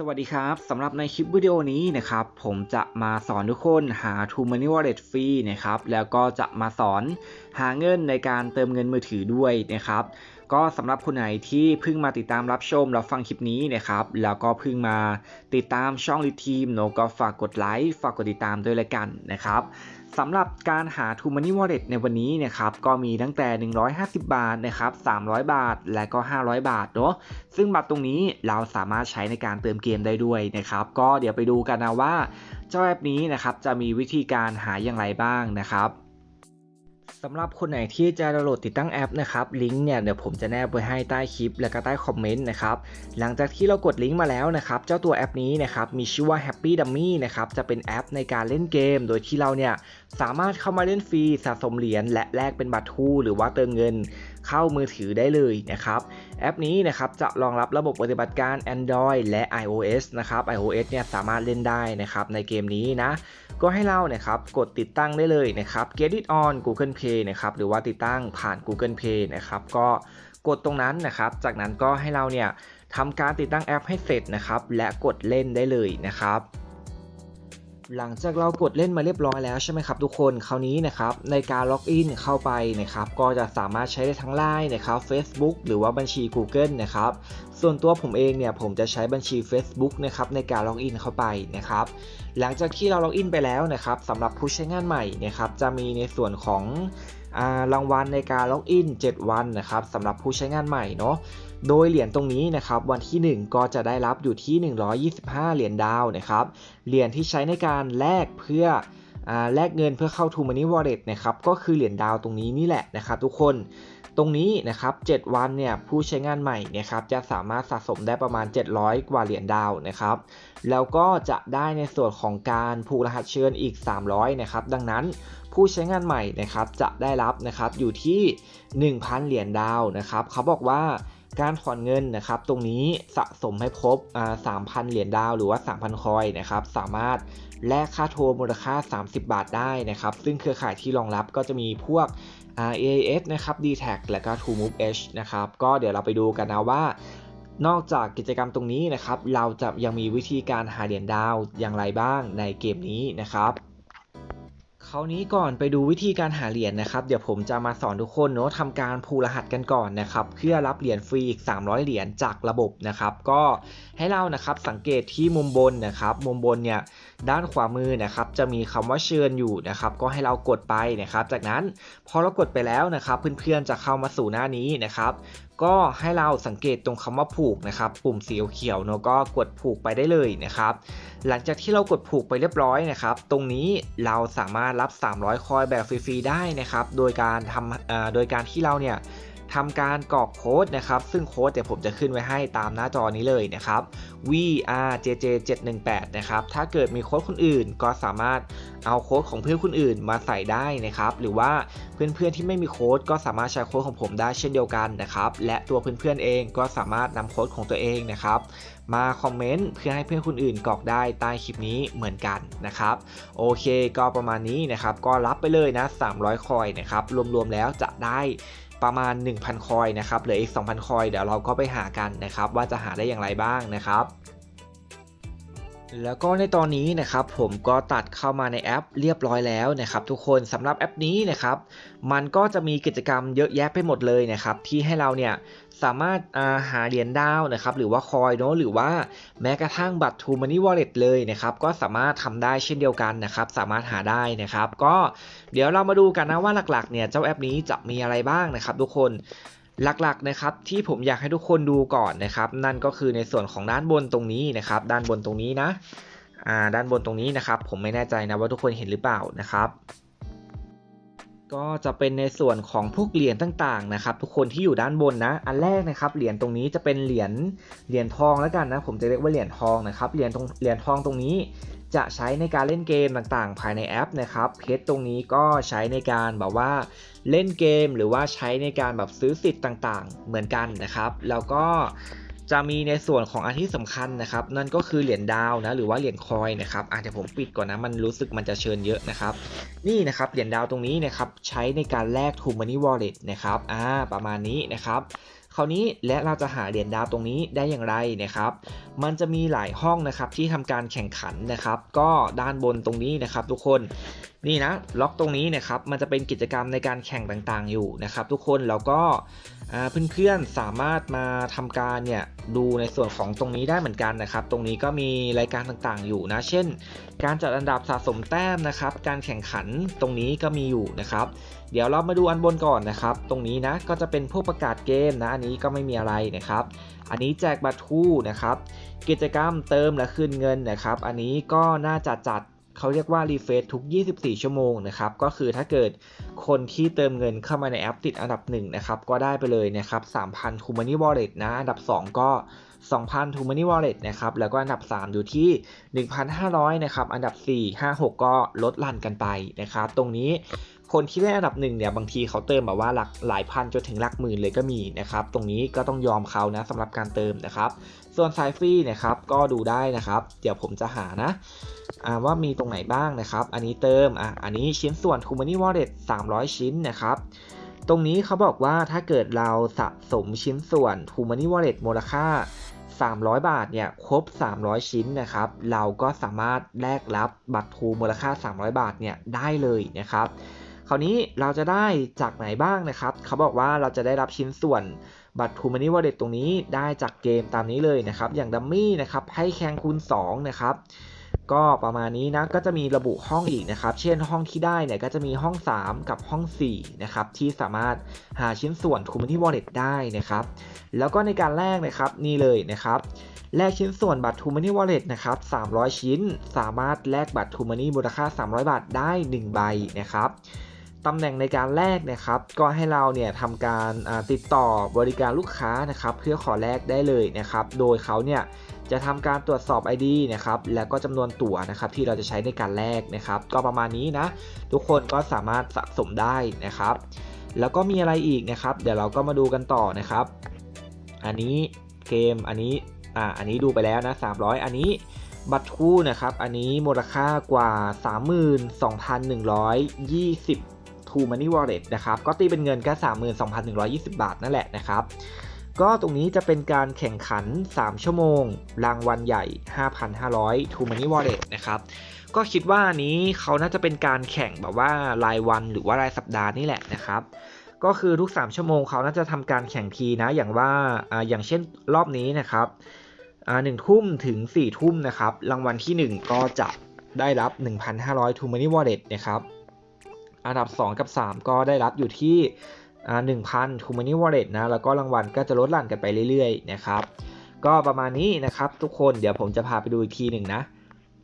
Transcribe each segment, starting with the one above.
สวัสดีครับสำหรับในคลิปวิดีโอนี้นะครับผมจะมาสอนทุกคนหา True Money Wallet ฟรีนะครับแล้วก็จะมาสอนหาเงินในการเติมเงินมือถือด้วยนะครับก็สำหรับคนไหนที่เพิ่งมาติดตามรับชมรับฟังคลิปนี้นะครับแล้วก็เพิ่งมาติดตามช่องลิทีมโนก็ฝากกดไลค์ฝากกดติดตามด้วยละกันนะครับ สำหรับการหา True Money Wallet ในวันนี้นะครับก็มีตั้งแต่ 150 บาทนะครับ300 บาท และก็ 500 บาทเนาะซึ่งบัตรตรงนี้เราสามารถใช้ในการเติมเกมได้ด้วยนะครับก็เดี๋ยวไปดูกันนะว่า เจ้าแอปนี้นะครับจะมีวิธีการหาอย่างไรบ้างนะครับ สำหรับคนไหนที่จะดาวน์โหลดติดตั้งแอปนะครับลิงก์เนี่ยเดี๋ยวผมจะแนบไว้ให้ใต้คลิป และก็ใต้คอมเมนต์นะครับหลังจากที่เรากดลิงก์มาแล้วนะครับเจ้าตัวแอปนี้นะครับมีชื่อว่า Happy Dummy นะครับจะเป็นแอปในการเล่นเกม โดยที่เราเนี่ยสามารถเข้ามาเล่นฟรีสะสมเหรียญและแลกเป็นบัตรทูหรือว่าเติมเงิน เข้ามือถือได้เลยนะครับแอปนี้นะครับจะรองรับระบบปฏิบัติการ Android และ iOS นะครับ iOS เนี่ยสามารถเล่นได้นะครับในเกมนี้นะก็ให้เราเนี่ยครับกดติดตั้งได้เลยนะครับ Get it on Google Play นะครับหรือว่าติดตั้งผ่าน Google Play นะครับก็กดตรงนั้นนะครับ จากนั้นก็ให้เราเนี่ยทำการติดตั้งแอปให้เสร็จนะครับและกดเล่นได้เลยนะครับ หลังจากเรากดเล่นมาเรียบร้อยแล้วใช่ไหมครับทุกคนคราวนี้นะครับในการล็อกอินเข้าไปนะครับก็จะสามารถใช้ได้ทั้ง Line นะครับ Facebook หรือว่าบัญชี Google นะครับส่วนตัวผมเองเนี่ยผมจะใช้บัญชี Facebook นะครับในการล็อกอินเข้าไปนะครับหลังจากที่เราล็อกอินไปแล้วนะครับสำหรับผู้ใช้งานใหม่นะครับจะมีในส่วนของรางวัลในการล็อกอิน 7 วันนะครับสำหรับผู้ใช้งานใหม่เนาะ โดยเหรียญตรงนี้นะครับวันที่ 1 ก็จะได้รับอยู่ที่ 125 เหรียญดาวนะครับเหรียญที่ใช้ในการแลกเพื่อแลกเงินเพื่อเข้า t ู Money Wallet นะครับก็คือเหรียญดาวตรงนี้นี่แหละนะครับทุกคนตรงนี้นะครับ 7 วันเนี่ยผู้ใช้งานใหม่นะครับจะสามารถสะสมได้ประมาณ 700 กว่าเหรียญดาวนะครับ แล้วก็จะได้ในส่วนของการผูกรหัสเชิญอีก 300 นะครับ ดังนั้นผู้ใช้งานใหม่นะครับจะได้รับนะครับอยู่ที่ 1,000 เหรียญดาวนะครับ เขาบอกว่า การถอนเงินนะครับตรงนี้สะสมให้ครบ3,000เหรียญดาวหรือว่า 3,000 คอยนะครับสามารถแลกค่าโทรมูลค่า 30 บาทได้นะครับ ซึ่งเครือข่ายที่รองรับก็จะมีพวก AIS นะครับ d t a c และก็ TrueMove H นะครับ ก็เดี๋ยวเราไปดูกันนะว่านอกจากกิจกรรมตรงนี้นะครับ เราจะยังมีวิธีการหาเหรียญดาวอย่างไรบ้างในเกมนี้นะครับ คราวนี้ก่อนไปดูวิธีการหาเหรียญนะครับเดี๋ยวผมจะมาสอนทุกคนเนาะทำการผูรหัสกันก่อนนะครับเพื่อรับเหรียญฟรีอีก 300 เหรียญจากระบบนะครับ ก็ให้เรานะครับสังเกตที่มุมบนนะครับ มุมบนเนี่ย ด้านขวามือนะครับจะมีคำว่าเชิญอยู่นะครับก็ให้เรากดไปนะครับ จากนั้นพอเรากดไปแล้วนะครับเพื่อนๆจะเข้ามาสู่หน้านี้นะครับก็ให้เราสังเกตตรงคำว่าผูกนะครับปุ่มสีเขียวเนาะก็กดผูกไปได้เลยนะครับ หลังจากที่เรากดผูกไปเรียบร้อยนะครับ ตรงนี้เราสามารถรับ 300 คอยแบบฟรีๆได้นะครับ โดยการทำโดยการที่เราเนี่ย ทำการกรอกโค้ดนะครับ ซึ่งโค้ดเดี๋ยวผมจะขึ้นไว้ให้ตามหน้าจอนี้เลยนะครับ vrjj 718 นะครับ ถ้าเกิดมีโค้ดคนอื่นก็สามารถเอาโค้ดของเพื่อนคนอื่นมาใส่ได้นะครับ หรือว่าเพื่อนๆที่ไม่มีโค้ดก็สามารถใช้โค้ดของผมได้เช่นเดียวกันนะครับ และตัวเพื่อนๆเองก็สามารถนำโค้ดของตัวเองนะครับมาคอมเมนต์เพื่อให้เพื่อนคนอื่นกรอกได้ใต้คลิปนี้เหมือนกันนะครับ โอเคก็ประมาณนี้นะครับ ก็รับไปเลยนะ 300 คอยนะครับ รวมๆแล้วจะได้ ประมาณ 1,000 คอยนะครับเหลืออีก 2,000 คอยเดี๋ยวเราก็ไปหากันนะครับว่าจะหาได้อย่างไรบ้างนะครับแล้วก็ในตอนนี้นะครับผมก็ตัดเข้ามาในแอปเรียบร้อยแล้วนะครับ ทุกคนสำหรับแอปนี้นะครับ มันก็จะมีกิจกรรมเยอะแยะไปหมดเลยนะครับ ที่ให้เราเนี่ย สามารถาหาเหรียญดาวนะครับหรือว่าคอยเนาะหรือว่าแม้กระทั่งบัตร True Money Wallet เลยนะครับก็สามารถทำได้เช่นเดียวกันนะครับสามารถหาได้นะครับ ก็เดี๋ยวเรามาดูกันนะว่าหลักๆเนี่ยเจ้าแอปนี้จะมีอะไรบ้างนะครับ ทุกคนหลักๆนะครับที่ผมอยากให้ทุกคนดูก่อนนะครับ นั่นก็คือในส่วนของด้านบนตรงนี้นะครับ ด้านบนตรงนี้นะอ่าด้านบนตรงนี้นะครับ ผมไม่แน่ใจนะว่าทุกคนเห็นหรือเปล่านะครับ ก็จะเป็นในส่วนของพวกเหรียญต่างๆนะครับ ทุกคนที่อยู่ด้านบนนะ อันแรกนะครับเหรียญตรงนี้จะเป็นเหรียญเหรียญทองแล้วกันนะผมจะเรียกว่าเหรียญทองนะครับเหรียญตรงเหรียญทองตรงนี้จะใช้ในการเล่นเกมต่างๆ ภายในแอปนะครับเพชรตรงนี้ก็ใช้ในการแบบว่าเล่นเกมหรือว่าใช้ในการแบบซื้อสิทธิ์ต่างๆ เหมือนกันนะครับ แล้วก็ จะมีในส่วนของอันที่สำคัญนะครับ นั่นก็คือเหรียญดาวนะหรือว่าเหรียญคอยนะครับอาจจะผมปิดก่อนนะมันรู้สึกมันจะเชิญเยอะนะครับ นี่นะครับเหรียญดาวตรงนี้นะครับใช้ในการแลก True Money Wallet นะครับอ่าประมาณนี้นะครับคราวนี้และเราจะหาเหรียญดาวตรงนี้ได้อย่างไรนะครับ มันจะมีหลายห้องนะครับที่ทำการแข่งขันนะครับ ก็ด้านบนตรงนี้นะครับ ทุกคนนี่นะล็อกตรงนี้นะครับมันจะเป็นกิจกรรมในการแข่งต่างๆอยู่นะครับ ทุกคนแล้วก็ เพื่อนๆสามารถมาทำการเนี่ยดูในส่วนของตรงนี้ได้เหมือนกันนะครับ ตรงนี้ก็มีรายการต่างๆอยู่นะ เช่น การจัดอันดับสะสมแต้มนะครับ การแข่งขันตรงนี้ก็มีอยู่นะครับ เดี๋ยวเรามาดูอันบนก่อนนะครับ ตรงนี้นะก็จะเป็นพวกประกาศเกมนะ อันนี้ก็ไม่มีอะไรนะครับ อันนี้แจกบัตรทูนะครับ กิจกรรมเติมและคืนเงินนะครับ อันนี้ก็น่าจะจัด เขาเรียกว่ารีเฟซทุก 24 ชั่วโมงนะครับ ก็คือถ้าเกิดคนที่เติมเงินเข้ามาในแอปติดอันดับ1นะครับ ก็ได้ไปเลยนะครับ3,000 t o Money Wallet นะ อันดับ 2 ก็ 2,000 t o Money Wallet นะครับ แล้วก็อันดับ 3 อยู่ที่ 1,500 นะครับ อันดับ 4 5 6 ก็ลดลั่นกันไปนะครับ ตรงนี้คนที่ได้อันดับหนึ่งเนี่ยบางทีเขาเติมแบบว่าหลักหลายพันจนถึงหลักหมื่นเลยก็มีนะครับ ตรงนี้ก็ต้องยอมเขานะสำหรับการเติมนะครับ ส่วนสายฟรีนะครับก็ดูได้นะครับ เดี๋ยวผมจะหานะว่ามีตรงไหนบ้างนะครับ อันนี้เติมอะอันนี้ชิ้นส่วน c o m m o n y Wallet 300 ชิ้นนะครับ ตรงนี้เขาบอกว่าถ้าเกิดเราสะสมชิ้นส่วน c o m m o n y Wallet มูลค่า 300 บาทเนี่ยครบ 300 ชิ้นนะครับเราก็สามารถแลกรับบัตรทูมูลค่า 300 บาทเนี่ยได้เลยนะครับคราวนี้เราจะได้จากไหนบ้างนะครับ เขาบอกว่าเราจะได้รับชิ้นส่วนบัตรทูมันนี่วอลเล็ตตรงนี้ได้จากเกมตามนี้เลยนะครับ อย่างดัมมี่นะครับให้แข่งคูณ2นะครับ ก็ประมาณนี้นะก็จะมีระบุห้องอีกนะครับ เช่นห้องที่ได้เนี่ยก็จะมีห้อง 3 กับห้อง4นะครับที่สามารถหาชิ้นส่วน t ูมันนี่วอลเล็ตได้นะครับ แล้วก็ในการแลกนะครับนี่เลยนะครับแลกชิ้นส่วนบัตร t ูมันนี่วอลเล็ตนะครับ 300 ชิ้น สามารถแลกบัตร t ูมันนี่มูลค่า 300 บาทได้ 1 ใบนะครับ ตำแหน่งในการแลกนะครับก็ให้เราเนี่ยทำการติดต่อบริการลูกค้านะครับเพื่อขอแลกได้เลยนะครับ โดยเขาเนี่ยจะทำการตรวจสอบ ID นะครับ แล้วก็จำนวนตั๋วนะครับที่เราจะใช้ในการแลกนะครับ ก็ประมาณนี้นะ ทุกคนก็สามารถสะสมได้นะครับ แล้วก็มีอะไรอีกนะครับ เดี๋ยวเราก็มาดูกันต่อนะครับ อันนี้เกมอันนี้อ่าอันนี้ดูไปแล้วนะ 300 อันนี้บัตรคู่นะครับ อันนี้มูลค่ากว่า 32,120 True Money Wallet นะครับก็ตีเป็นเงินแค่32,120 บาทนั่นแหละนะครับ ก็ตรงนี้จะเป็นการแข่งขัน 3 ชั่วโมง รางวัลใหญ่ 5,500 True Money Wallet นะครับก็คิดว่านี้เขาน่าจะเป็นการแข่งแบบว่ารายวันหรือว่ารายสัปดาห์นี่แหละนะครับก็คือทุก 3 ชั่วโมงเขาน่าจะทำการแข่งทีนะ อย่างว่าออย่างเช่นรอบนี้นะครับหนึ่งทุ่มถึง4ี่ทุ่มนะครับ รางวัลที่ 1 ก็จะได้รับ 1,500 True Money Wallet นะครับ อันดับ 2 กับ 3 ก็ได้รับอยู่ที่หนึ่งพันทูมานีวอลเล็ตนะ แล้วก็รางวัลก็จะลดหลั่นกันไปเรื่อยๆนะครับ ก็ประมาณนี้นะครับทุกคน เดี๋ยวผมจะพาไปดูอีกทีหนึ่งนะ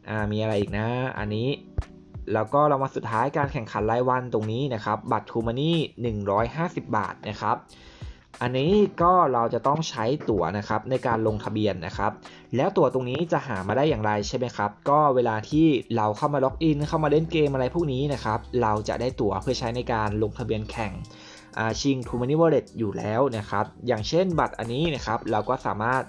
อ่า มีอะไรอีกนะ อันนี้ แล้วก็เรามาสุดท้ายการแข่งขันรายวันตรงนี้นะครับ บัตรทูมานี่150 บาทนะครับ อันนี้ก็เราจะต้องใช้ตั๋วนะครับในการลงทะเบียนนะครับ แล้วตั๋วตรงนี้จะหามาได้อย่างไรใช่ไหมครับ ก็เวลาที่เราเข้ามาล็อกอินเข้ามาเล่นเกมอะไรพวกนี้นะครับ เราจะได้ตั๋วเพื่อใช้ในการลงทะเบียนแข่งชิง t ู Money Wallet อยู่แล้วนะครับ อย่างเช่นบัตรอันนี้นะครับ เราก็สามารถ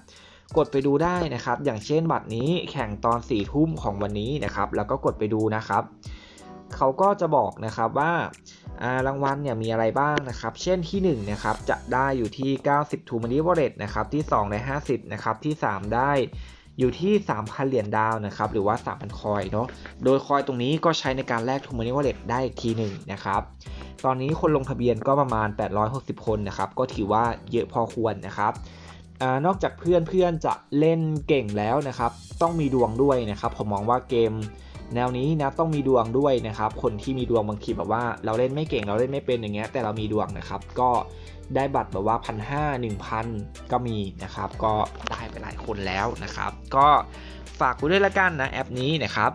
กดไปดูได้นะครับ อย่างเช่นบัตรนี้แข่งตอน4ี่ทุ่มของวันนี้นะครับ แล้วก็กดไปดูนะครับ เขาก็จะบอกนะครับว่า รางวัลเนี่ยมีอะไรบ้างนะครับ เช่นที่ 1 นะครับ จะได้อยู่ที่ 90 ทูมานีวอลเล็ตนะครับ ที่ 2 ได้ 50 นะครับ ที่ 3 ได้อยู่ที่ 3,000 เหรียญดาวนะครับ หรือว่า 3,000 คอยเนาะ โดยคอยตรงนี้ก็ใช้ในการแลกทูมานีวอลเล็ตได้อีกทีหนึ่งนะครับ ตอนนี้คนลงทะเบียนก็ประมาณ 860 คนนะครับ ก็ถือว่าเยอะพอควรนะครับอนอกจากเพื่อนเพื่อนจะเล่นเก่งแล้วนะครับ ต้องมีดวงด้วยนะครับ ผมมองว่าเกม แนวนี้นะต้องมีดวงด้วยนะครับ คนที่มีดวงบางทีแบบว่า เราเล่นไม่เก่งเราเล่นไม่เป็นอย่างเงี้ยแต่เรามีดวงนะครับ ก็ได้บัตรแบบว่าพันห้าหนึ่งพันก็มีนะครับ ก็ได้ไปหลายคนแล้วนะครับ ก็ฝากกูด้วยละกันนะแอปนี้นะครับ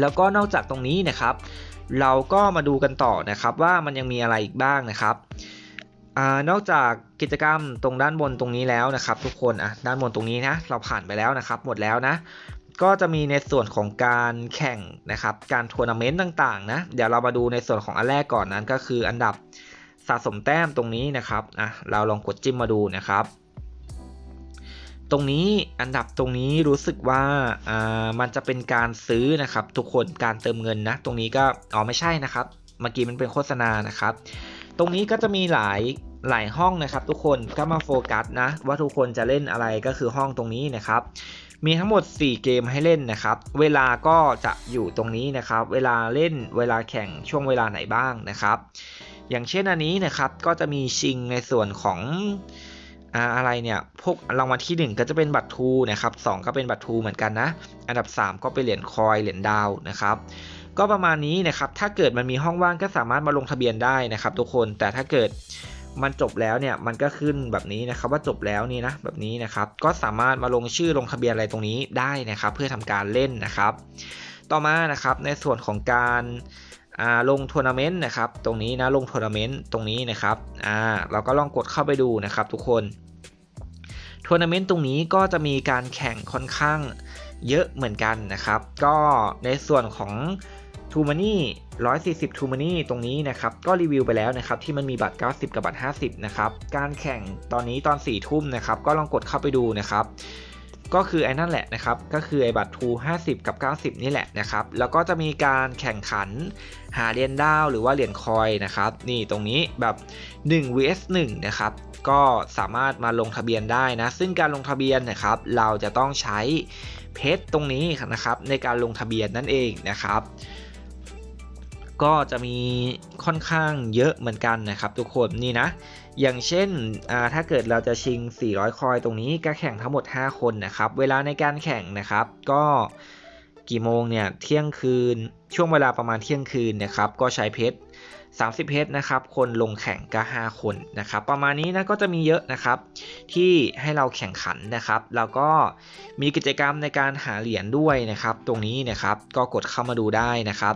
แล้วก็นอกจากตรงนี้นะครับ เราก็มาดูกันต่อนะครับว่ามันยังมีอะไรอีกบ้างนะครับอนอกจากกิจกรรมตรงด้านบนตรงนี้แล้วนะครับ ทุกคนอะด้านบนตรงนี้นะเราผ่านไปแล้วนะครับ หมดแล้วนะ ก็จะมีในส่วนของการแข่งนะครับ การทัวร์นาเมนต์ต่างๆนะ เดี๋ยวเรามาดูในส่วนของอันแรกก่อนนั้นก็คืออันดับสะสมแต้มตรงนี้นะครับอะเราลองกดจิ้มมาดูนะครับ ตรงนี้อันดับตรงนี้รู้สึกว่าอ่ามันจะเป็นการซื้อนะครับ ทุกคนการเติมเงินนะ ตรงนี้ก็อ๋อไม่ใช่นะครับ เมื่อกี้มันเป็นโฆษณานะครับ ตรงนี้ก็จะมีหลายหลายห้องนะครับ ทุกคนก็มาโฟกัสนะว่าทุกคนจะเล่นอะไรก็คือห้องตรงนี้นะครับ มีทั้งหมด 4 เกมให้เล่นนะครับ เวลาก็จะอยู่ตรงนี้นะครับ เวลาเล่นเวลาแข่งช่วงเวลาไหนบ้างนะครับ อย่างเช่นอันนี้นะครับก็จะมีชิงในส่วนของอะไรเนี่ย พวกรางวัลที่ 1 ก็จะเป็นบัตรทูนะครับสก็เป็นบัตรทูเหมือนกันนะ อันดับ 3 ก็เป็นเหรียญคอยเหรียญดาวนะครับ ก็ประมาณนี้นะครับ ถ้าเกิดมันมีห้องว่างก็สามารถมาลงทะเบียนได้นะครับ ทุกคน แต่ถ้าเกิด มันจบแล้วเนี่ยมันก็ขึ้นแบบนี้นะครับว่าจบแล้วนี่นะแบบนี้นะครับ ก็สามารถมาลงชื่อลงทะเบียนอะไรตรงนี้ได้นะครับ เพื่อทำการเล่นนะครับ ต่อมานะครับในส่วนของการลงทัวร์นาเมนต์นะครับ ตรงนี้นะลงทัวร์นาเมนต์ตรงนี้นะครับอ่าเราก็ลองกดเข้าไปดูนะครับทุกคนทัวร์นาเมนต์ตรงนี้ก็จะมีการแข่งค่อนข้างเยอะเหมือนกันนะครับ ก็ในส่วนของ ทูมานี่140ทูมานี่ตรงนี้นะครับ ก็รีวิวไปแล้วนะครับ ที่มันมีบัตร 90 กับบัตร 50 นะครับ การแข่งตอนนี้ตอน 4 ทุ่มนะครับ ก็ลองกดเข้าไปดูนะครับก็คือไอ้นั่นแหละนะครับ ก็คือไอ้บัตรทู50 กับ 90 นี่แหละนะครับ แล้วก็จะมีการแข่งขันหาเหรียญดาวหรือว่าเหรียญคอยนะครับ นี่ตรงนี้แบบ 1 vs 1 นะครับ ก็สามารถมาลงทะเบียนได้นะ ซึ่งการลงทะเบียนนะครับ เราจะต้องใช้เพชรตรงนี้นะครับ ในการลงทะเบียนนั่นเองนะครับ ก็จะมีค่อนข้างเยอะเหมือนกันนะครับ ทุกคนนี่นะ อย่างเช่นถ้าเกิดเราจะชิง 400 คอยตรงนี้ก็แข่งทั้งหมด 5 คนนะครับ เวลาในการแข่งนะครับ ก็กี่โมงเนี่ยเที่ยงคืนช่วงเวลาประมาณเที่ยงคืนนะครับ ก็ใช้เพชร 30 เพชรนะครับ คนลงแข่งก็ 5 คนนะครับ ประมาณนี้นะก็จะมีเยอะนะครับ ที่ให้เราแข่งขันนะครับ แล้วก็มีกิจกรรมในการหาเหรียญด้วยนะครับ ตรงนี้นะครับก็กดเข้ามาดูได้นะครับ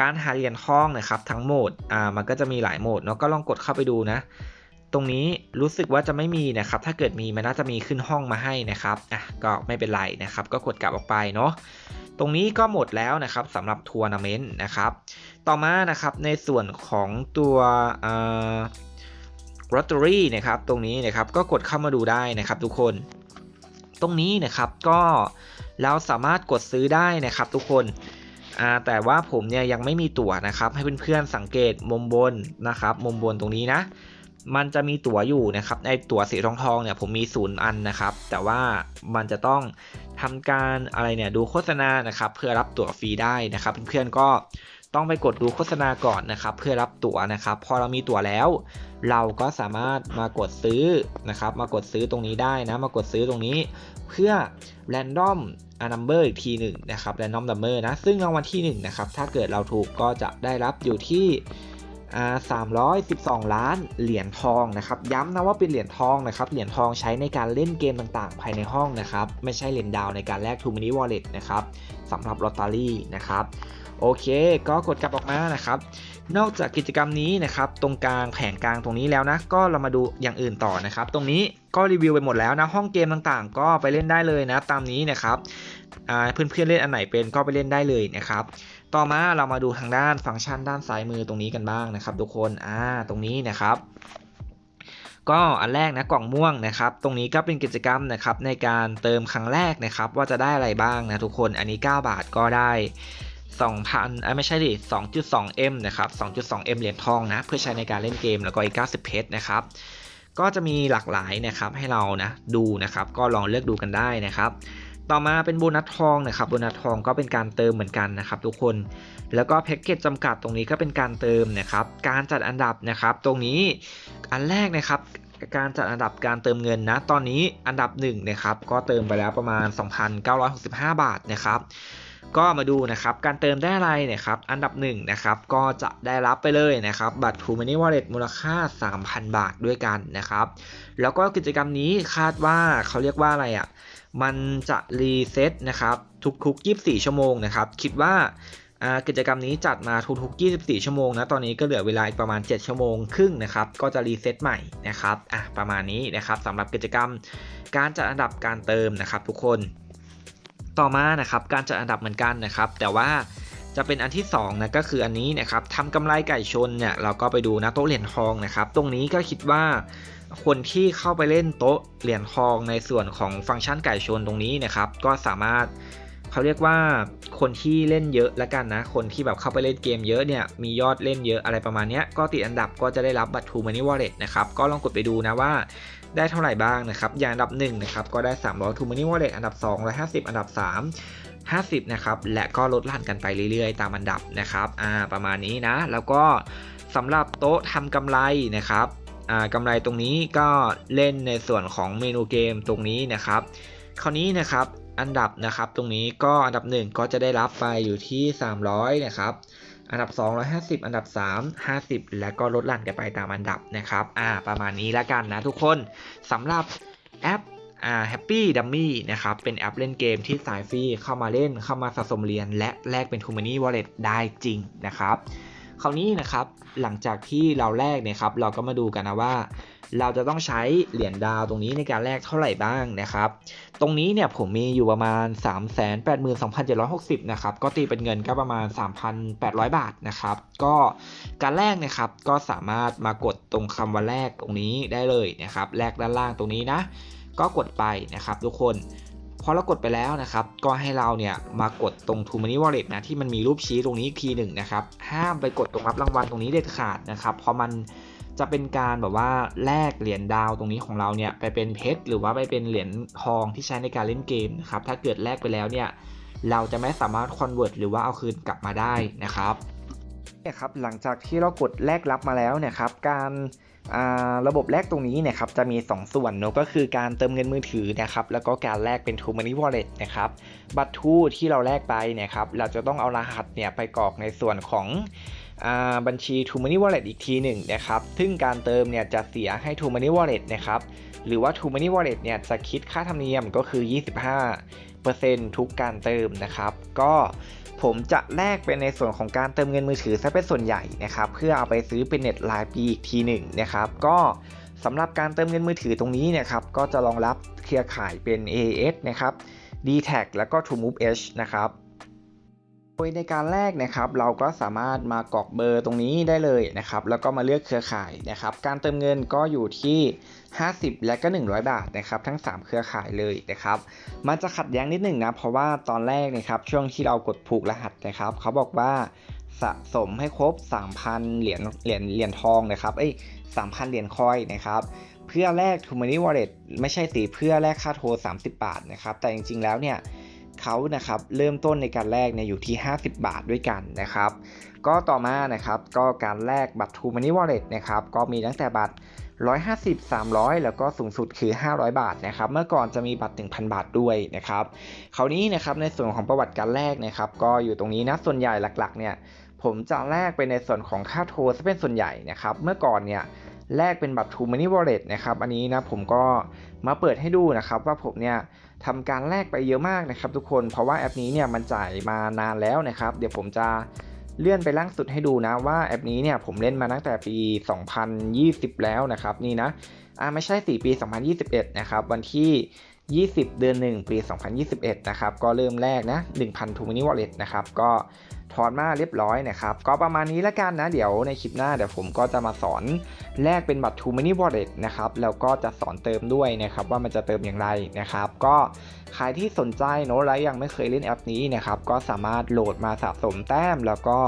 การหาเหรียญทองนะครับทั้งโหมดอ่ามันก็จะมีหลายโหมดเนาะก็ลองกดเข้าไปดูนะ ตรงนี้รู้สึกว่าจะไม่มีนะครับ ถ้าเกิดมีมันน่าจะมีขึ้นห้องมาให้นะครับอะก็ไม่เป็นไรนะครับ ก็กดกลับออกไปเนาะตรงนี้ก็หมดแล้วนะครับสำหรับทัวร์นาเมนต์นะครับ ต่อมานะครับในส่วนของตัวอ่าลอตเตอรี่นะครับตรงนี้นะครับก็กดเข้ามาดูได้นะครับ ทุกคน ตรงนี้นะครับก็เราสามารถกดซื้อได้นะครับ ทุกคน แต่ว่าผมเนี่ยยังไม่มีตั๋วนะครับ ให้เพื่อนๆสังเกตมุมบนนะครับมุมบนตรงนี้นะ มันจะมีตั๋วอยู่นะครับ ในตั๋วสีทองทองเนี่ยผมมีศูนย์อันนะครับ แต่ว่ามันจะต้องทำการอะไรเนี่ยดูโฆษณานะครับ เพื่อรับตั๋วฟรีได้นะครับ เพื่อนๆก็ต้องไปกดดูโฆษณาก่อนนะครับ เพื่อรับตั๋วนะครับ พอเรามีตั๋วแล้ว เราก็สามารถมากดซื้อนะครับ มากดซื้อตรงนี้ได้นะ มากดซื้อตรงนี้ เพื่อ random a number อีกทีหนึ่งนะครับ random number นะ ซึ่งรางวัลที่1นะครับถ้าเกิดเราถูกก็จะได้รับอยู่ที่312 ล้านเหรียญทองนะครับ ย้ำนะว่าเป็นเหรียญทองนะครับ เหรียญทองใช้ในการเล่นเกมต่างๆ ภายในห้องนะครับ ไม่ใช่เหรียญดาวในการแลกทูมินิวอลเล็ตนะครับสำหรับลอตเตอรี่นะครับ โอเค ก็กดกลับออกมานะครับ นอกจากกิจกรรมนี้นะครับ ตรงกลางแผงกลางตรงนี้แล้วนะ ก็เรามาดูอย่างอื่นต่อนะครับ ตรงนี้ก็รีวิวไปหมดแล้วนะ ห้องเกมต่างๆ ก็ไปเล่นได้เลยนะ ตามนี้นะครับเพื่อนๆเล่นอันไหนเป็นก็ไปเล่นได้เลยนะครับ ต่อมาเรามาดูทางด้านฟังก์ชันด้านซ้ายมือตรงนี้กันบ้างนะครับ ทุกคน อ่า ตรงนี้นะครับก็อันแรกนะกล่องม่วงนะครับ ตรงนี้ก็เป็นกิจกรรมนะครับในการเติมครั้งแรกนะครับ ว่าจะได้อะไรบ้างนะทุกคนอันนี้ 9 บาทก็ได้ 2,000อ่ไม่ใช่ดิ 2.2M นะครับ 2.2M เหรียญทองนะ เพื่อใช้ในการเล่นเกมแล้วก็อีก 90 เพชรนะครับ ก็จะมีหลากหลายนะครับให้เรานะดูนะครับ ก็ลองเลือกดูกันได้นะครับ ต่อมาเป็นโบนัสทองนะครับ โบนัสทองก็เป็นการเติมเหมือนกันนะครับ ทุกคน แล้วก็แพ็กเกจจำกัดตรงนี้ก็เป็นการเติมนะครับ การจัดอันดับนะครับ ตรงนี้อันแรกนะครับการจัดอันดับการเติมเงินนะ ตอนนี้อันดับ1นะครับ ก็เติมไปแล้วประมาณ 2,965 บาทนะครับ ก็มาดูนะครับการเติมได้อะไรเนี่ยครับอันดับ1นะครับก็จะได้รับไปเลยนะครับบัตร True Money Wallet มูลค่า 3,000 บาทด้วยกันนะครับ แล้วก็กิจกรรมนี้คาดว่าเขาเรียกว่าอะไรอะ่ะมันจะรีเซ็ตนะครับทุกๆ 24 ชั่วโมงนะครับคิดว่ากิจกรรมนี้จัดมาทุกๆ 24 ชั่วโมงนะ ตอนนี้ก็เหลือเวลาอีกประมาณ 7 ชั่วโมงครึ่งนะครับ ก็จะรีเซ็ตใหม่นะครับ อะ ประมาณนี้นะครับสำหรับกิจกรรมการจัดอันดับการเติมนะครับทุกคน ต่อมานะครับการจัดอันดับเหมือนกันนะครับ แต่ว่าจะเป็นอันที่2นะก็คืออันนี้นะครับทำกำไรไก่ชนเนี่ยเราก็ไปดูนะโต๊ะเหรียญทองนะครับ ตรงนี้ก็คิดว่าคนที่เข้าไปเล่นโต๊ะเหรียญทองในส่วนของฟังก์ชันไก่ชนตรงนี้นะครับ ก็สามารถเขาเรียกว่าคนที่เล่นเยอะละกันนะ คนที่แบบเข้าไปเล่นเกมเยอะเนี่ยมียอดเล่นเยอะอะไรประมาณนี้ก็ติดอันดับก็จะได้รับบัตร True Money Wallet นะครับก็ลองกดไปดูนะว่า ได้เท่าไหร่บ้างนะครับ อย่างอันดับ1นะครับก็ได้ 300 True Money Wallet อันดับ 2 150 อันดับ 3 50 นะครับ และก็ลดหลั่นกันไปเรื่อยๆ ตามอันดับนะครับ อ่า ประมาณนี้นะ แล้วก็สำหรับโต๊ะทำกำไรนะครับ อ่ากำไรตรงนี้ก็เล่นในส่วนของเมนูเกมตรงนี้นะครับ คราวนี้นะครับ อันดับนะครับ ตรงนี้ก็อันดับ 1 ก็จะได้รับไปอยู่ที่ 300 นะครับ อันดับ250 อันดับ 3 50 แล้วก็ลดหลั่นกันไปตามอันดับนะครับอ่าประมาณนี้แล้วกันนะทุกคนสำหรับแอปอ่า Happy Dummy นะครับ เป็นแอปเล่นเกมที่สายฟรีเข้ามาเล่นเข้ามาสะสมเหรียญและแลกเป็น t ู Money Wallet ได้จริงนะครับคราวนี้นะครับหลังจากที่เราแลกเนี่ยครับเราก็มาดูกันนะว่า เราจะต้องใช้เหรียญดาวตรงนี้ในการแลกเท่าไหร่บ้างนะครับ ตรงนี้เนี่ยผมมีอยู่ประมาณ 382,760 นะครับ ก็ตีเป็นเงินก็ประมาณ 3,800 บาทนะครับ ก็การแลกนะครับก็สามารถมากดตรงคำว่าแลกตรงนี้ได้เลยนะครับ แลกด้านล่างตรงนี้นะ ก็กดไปนะครับ ทุกคนพอเรากดไปแล้วนะครับ ก็ให้เราเนี่ยมากดตรง True Money Wallet นะที่มันมีรูปชี้ตรงนี้อีกทีหนึ่งนะครับ ห้ามไปกดตรงรับรางวัลตรงนี้เด็ดขาดนะครับ เพราะมัน จะเป็นการแบบว่าแลกเหรียญดาวตรงนี้ของเราเนี่ยไปเป็นเพชรหรือว่าไปเป็นเหรียญทองที่ใช้ในการเล่นเกมนะครับถ้าเกิดแลกไปแล้วเนี่ยเราจะไม่สามารถคอนเวิร์ตหรือว่าเอาคืนกลับมาได้นะครับเนี่ยครับหลังจากที่เรากดแลกรับมาแล้วเนี่ยครับการระบบแลกตรงนี้เนี่ยครับจะมี 2 ส่วนเนอะก็คือการเติมเงินมือถือนะครับแล้วก็การแลกเป็น True Money Wallet นะครับบัตรทูที่เราแลกไปเนี่ยครับเราจะต้องเอารหัสเนี่ยไปกรอกในส่วนของ บัญชี True Money Wallet อีกทีหนึ่งนะครับ ซึ่งการเติมเนี่ยจะเสียให้ True Money Wallet นะครับ หรือว่า True Money Wallet เนี่ยจะคิดค่าธรรมเนียมก็คือ 25%ทุกการเติมนะครับ ก็ผมจะแลกเป็นในส่วนของการเติมเงินมือถือซะเป็นส่วนใหญ่นะครับ เพื่อเอาไปซื้อเป็นเน็ตรายปีอีกทีหนึ่งนะครับ ก็สำหรับการเติมเงินมือถือตรงนี้เนี่ยครับก็จะรองรับเครือข่ายเป็น AS นะครับ d t a c แล้วก็ True Move H นะครับ ยในการแรกนะครับเราก็สามารถมากรอกเบอร์ตรงนี้ได้เลยนะครับแล้วก็มาเลือกเครือข่ายนะครับการเติมเงินก็อยู่ที่ 50 และก็ 100 บาทนะครับทั้ง 3 เครือข่ายเลยนะครับมันจะขัดแย้งนิดหนึ่งนะเพราะว่าตอนแรกนะครับช่วงที่เรากดผูกรหัสนะครับเขาบอกว่าสะสมให้ครบ 3,000 เหรียญเหรียญเหรียญทองนะครับเอ้ย3,000 เหรียญคอยนะครับเพื่อแลก t o Money Wallet ไม่ใช่สิเพื่อแลกค่าโทร 30 บาทนะครับแต่จริงๆแล้วเนี่ย เขานะครับเริ่มต้นในการแลกเนี่ยอยู่ที่ 50 บาทด้วยกันนะครับ ก็ต่อมานะครับก็การแลกบัตร True Money Wallet นะครับก็มีตั้งแต่บัตร 150 300 แล้วก็สูงสุดคือ 500 บาทนะครับ เมื่อก่อนจะมีบัตร 1,000 บาทด้วยนะครับ คราวนี้นะครับในส่วนของประวัติการแลกนะครับ ก็อยู่ตรงนี้นะส่วนใหญ่หลักๆ เนี่ยผมจะแลกไปในส่วนของค่าโทรซะเป็นส่วนใหญ่นะครับ เมื่อก่อนเนี่ยแลกเป็นบัตร True Money Wallet นะครับ อันนี้นะผมก็มาเปิดให้ดูนะครับว่าผมเนี่ย ทำการแลกไปเยอะมากนะครับทุกคน เพราะว่าแอปนี้เนี่ยมันจ่ายมานานแล้วนะครับ เดี๋ยวผมจะเลื่อนไปล่างสุดให้ดูนะว่าแอปนี้เนี่ยผมเล่นมาตั้งแต่ปี 2020 แล้วนะครับนี่นะอ่าไม่ใช่4ปี 2021 นะครับวันที่ 20 เดือน 1 ปี 2021 นะครับก็เริ่มแรกนะ 1,000ทูมินิวอลเล็ตนะครับก็ ถอนมาเรียบร้อยนะครับ ก็ประมาณนี้แล้วกันนะ เดี๋ยวในคลิปหน้าเดี๋ยวผมก็จะมาสอนแลกเป็นบัตร True Money Wallet นะครับ แล้วก็จะสอนเติมด้วยนะครับ ว่ามันจะเติมอย่างไรนะครับ ก็ใครที่สนใจโน้ตและยังไม่เคยเล่นแอปนี้นะครับ ก็สามารถโหลดมาสะสมแต้ม แล้วก็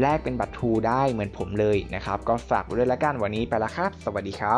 แลกเป็นบัตรทูได้เหมือนผมเลยนะครับ ก็ฝากไว้ด้วยละกันวันนี้ไปละครับ สวัสดีครับ